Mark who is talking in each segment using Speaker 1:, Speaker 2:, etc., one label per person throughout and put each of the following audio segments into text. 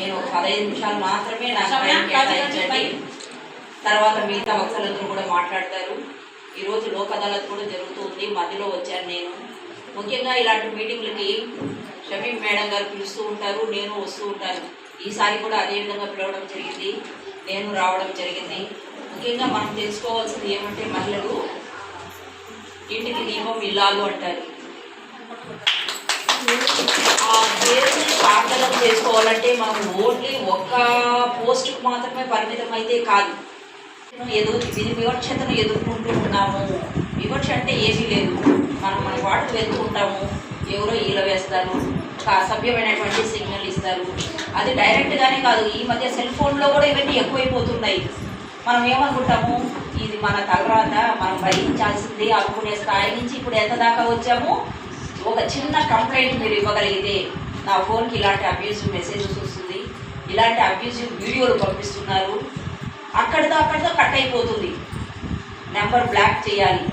Speaker 1: నేను ఒక పదహైదు నిమిషాలు మాత్రమే నాకు కేటాయించండి. తర్వాత మిగతా వక్తలందరూ కూడా మాట్లాడతారు. ఈరోజు లోక్ అదాలత్ కూడా జరుగుతుంది. మధ్యలో వచ్చాను నేను. ముఖ్యంగా ఇలాంటి మీటింగ్లకి షమీం మేడం గారు పిలుస్తూ ఉంటారు. నేను వస్తూ ఉంటాను. ఈసారి కూడా అదే విధంగా పిలవడం జరిగింది. నేను రావడం జరిగింది. ముఖ్యంగా మనం తెలుసుకోవాల్సింది ఏమంటే మహిళలు ఇంటికి దీపం ఇల్లాలు అంటారు. ఆ చేసుకోవాలంటే మనం ఓన్లీ ఒక్క పోస్ట్కి మాత్రమే పరిమితం అయితే కాదు ఎదురు దీని వివక్షతను ఎదుర్కొంటూ ఉన్నాము. వివక్ష అంటే ఏమీ లేదు. మనం మన వాటికి వెళ్తుంటాము ఎవరో ఈల వేస్తారు. ఒక అసభ్యమైనటువంటి సిగ్నల్ ఇస్తారు. అది డైరెక్ట్గానే కాదు. ఈ మధ్య సెల్ ఫోన్లో కూడా ఇవన్నీ ఎక్కువైపోతున్నాయి. మనం ఏమనుకుంటాము? ఇది మన తర్వాత మనం భరించాల్సిందే అనుకునే స్థాయి నుంచి ఇప్పుడు ఎంత దాకా వచ్చాము? ఒక చిన్న కంప్లైంట్ మీరు ఇవ్వగలిగితే నా ఫోన్కి ఇలాంటి అబ్యూజివ్ మెసేజెస్ వస్తుంది. ఇలాంటి అబ్యూజివ్ వీడియోలు పంపిస్తున్నారు. అక్కడితో అక్కడితో కట్ అయిపోతుంది. నెంబర్ బ్లాక్ చేయాలి.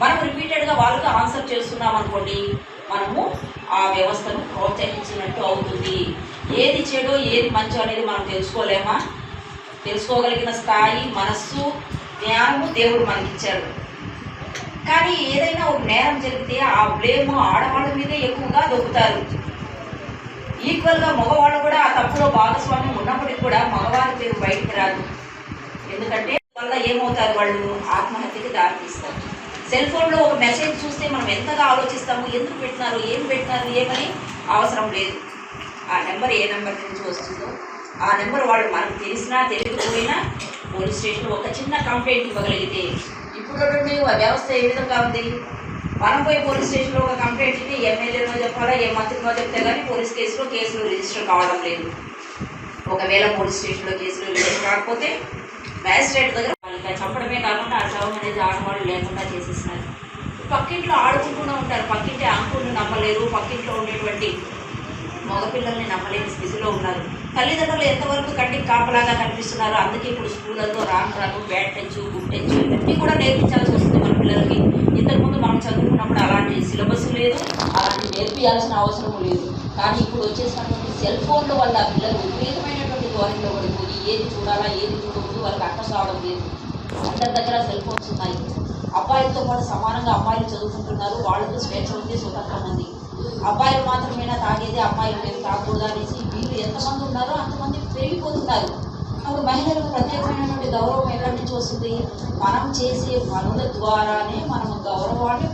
Speaker 1: మనం రిపీటెడ్గా వాళ్ళకి ఆన్సర్ చేస్తున్నాం అనుకోండి మనము ఆ వ్యవస్థను ప్రోత్సహించినట్టు అవుతుంది. ఏది చెడో ఏది మంచో అనేది మనం తెలుసుకోలేమా? తెలుసుకోగలిగిన స్థాయి మనస్సు జ్ఞానము దేవుడు మనకిచ్చాడు. కానీ ఏదైనా ఒక నేరం జరిగితే ఆ బ్లేమ్ ఆడవాళ్ళ మీదే ఎక్కువగా దొక్కుతారు ఈక్వల్గా మగవాళ్ళు కూడా ఆ తప్పులో భాగస్వామ్యం ఉన్నప్పటికి కూడా మగవారి పేరు బయటికి రాదు. ఎందుకంటే వల్ల ఏమవుతారు వాళ్ళు? ఆత్మహత్యకి దారితీస్తారు సెల్ ఫోన్లో ఒక మెసేజ్ చూస్తే మనం ఎంతగా ఆలోచిస్తాము? ఎందుకు పెట్టినారు? ఏం పెట్టినారు? ఏమని అవసరం లేదు. ఆ నెంబర్ ఏ నెంబర్ నుంచి వస్తుందో ఆ నెంబర్ వాళ్ళు మనకు తెలిసినా తెలియకపోయినా పోలీస్ స్టేషన్లో ఒక చిన్న కంప్లైంట్ ఇవ్వగలిగితే ఇప్పుడు ఆ వ్యవస్థ ఏ విధంగా ఉంది? మనం పోయి పోలీస్ స్టేషన్లో ఒక కంప్లైంట్ ఇస్తే ఎమ్మెల్యేనో చెప్పాలా ఏ మంత్రినో చెప్తే కానీ పోలీస్ కేసులో కేసులు రిజిస్టర్ కావడం లేదు. ఒకవేళ పోలీస్ స్టేషన్లో కేసులు రిజిస్టర్ కాకపోతే మ్యాజిస్ట్రేట్ దగ్గర వాళ్ళకి చంపడమే కాకుండా ఆ శవం అనేది ఆడవాళ్ళు లేకుండా చేసేసినారు పక్కింట్లో ఆడుకుంటూనే ఉంటారు. పక్కింటి అంకుల్ని నమ్మలేరు. పక్కింట్లో ఉండేటువంటి మగపిల్లల్ని నమ్మలేని స్థితిలో ఉన్నారు. తల్లిదండ్రులు ఎంతవరకు కంటికి కాపలాగా కనిపిస్తున్నారు అందుకే ఇప్పుడు స్కూళ్ళల్లో రాను రాను బ్యాట్ టెచ్చు గుడ్ టెచ్చు ఇవన్నీ కూడా నేర్పించాల్సి వస్తుంది. పిల్లలకి ఇంతకుముందు మనం చదువుకున్నప్పుడు అలాంటి సిలబస్ లేదు అలాంటి నేర్పించాల్సిన అవసరం లేదు. కానీ ఇప్పుడు వచ్చేసినటువంటి సెల్ ఫోన్ల వల్ల పిల్లలు విపరీతమైనటువంటి ధోరణిలో పడిపోయి ఏది చూడాలా ఏది చూడకూడదు వాళ్ళకి అర్థం కావడం లేదు. అందరి దగ్గర సెల్ ఫోన్స్ ఉన్నాయి. అబ్బాయిలతో కూడా సమానంగా అమ్మాయిలు చదువుకుంటున్నారు వాళ్ళకు స్వేచ్ఛ ఉంది స్వతంత్రం ఉంది. అబ్బాయిలు మాత్రమేనా తాగేది అమ్మాయిలు మేము తాగకూడదు అనేసి వీళ్ళు ఎంతమంది ఉన్నారో అంతమంది పెరిగిపోతున్నారు. అప్పుడు మహిళలకు ప్రత్యేకమైన గౌరవం ఎక్కడి నుంచి వస్తుంది? మనం చేసే పనుల ద్వారానే మనం గౌరవాన్ని